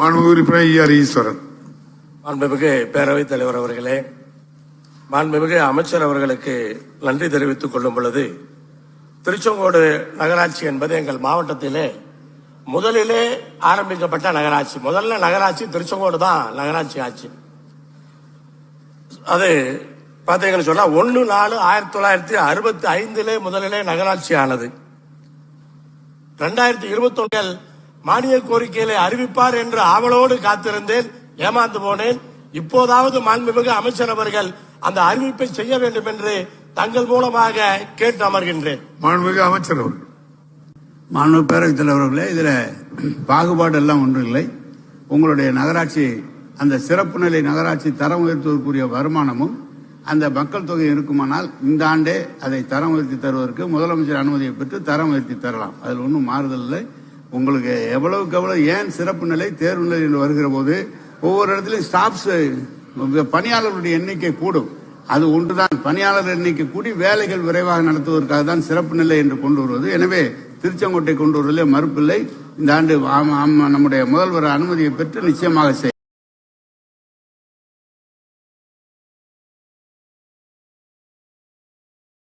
மாண்புமிகு உறுப்பினர் ஈ ஈஸ்வரன். மாண்புமிகு பேரவைத் தலைவர் அவர்களே மாண்புமிகு அமைச்சர் அவர்களுக்கு நன்றி தெரிவித்துக் கொள்ளும் பொழுது திருச்செங்கோடு நகராட்சி என்பது எங்கள் மாவட்டத்திலே முதலிலே ஆரம்பிக்கப்பட்ட நகராட்சி. முதல்ல நகராட்சி திருச்செங்கோடு தான் நகராட்சி ஆட்சி அது பார்த்தீங்கன்னு சொன்னா ஒன்று நாலு ஆயிரத்தி தொள்ளாயிரத்தி அறுபத்தி ஐந்திலே முதலிலே நகராட்சி ஆனது. ரெண்டாயிரத்தி இருபத்தி ஒன்றில் மானிய கோரிக்கைகளை அறிவிப்பார் என்று ஆவலோடு காத்திருந்தேன் ஏமாந்து போனேன். இப்போதாவது மாண்புமிகு அமைச்சர் அவர்கள் அந்த அறிவிப்பை செய்ய வேண்டும் என்று தங்கள் மூலமாக கேட்டு அமர்கின்றேன். மாண்புமிகு அமைச்சர் அவர்கள். மாண்பு பேரவைத் தலைவர்களே இதுல பாகுபாடு எல்லாம் ஒன்றும் இல்லை. உங்களுடைய நகராட்சி அந்த சிறப்பு நிலை நகராட்சி தரம் உயர்த்துவதற்குரிய வருமானமும் அந்த மக்கள் தொகை இருக்குமானால் இந்த ஆண்டே அதை தரம் உயர்த்தி தருவதற்கு முதலமைச்சர் அனுமதியை பெற்று தரம் உயர்த்தி தரலாம். அதில் ஒன்றும் மாறுதல் இல்லை. உங்களுக்கு எவ்வளவுக்கு எவ்வளவு ஏன் சிறப்பு நிலை தேர்வு நிலை வருகிற போது ஒவ்வொரு இடத்துலையும் ஸ்டாஃப்ஸ் பணியாளர்களுடைய எண்ணிக்கை கூடும். அது ஒன்றுதான். பணியாளர் எண்ணிக்கை கூடி வேலைகள் விரைவாக நடத்துவதற்காக தான் சிறப்பு நிலை என்று கொண்டு வருவது. எனவே திருச்செங்கோட்டை கொண்டு வருவதிலே மறுப்பில்லை. இந்த ஆண்டு நம்முடைய முதல்வர் அனுமதியை பெற்று நிச்சயமாக செய்யும்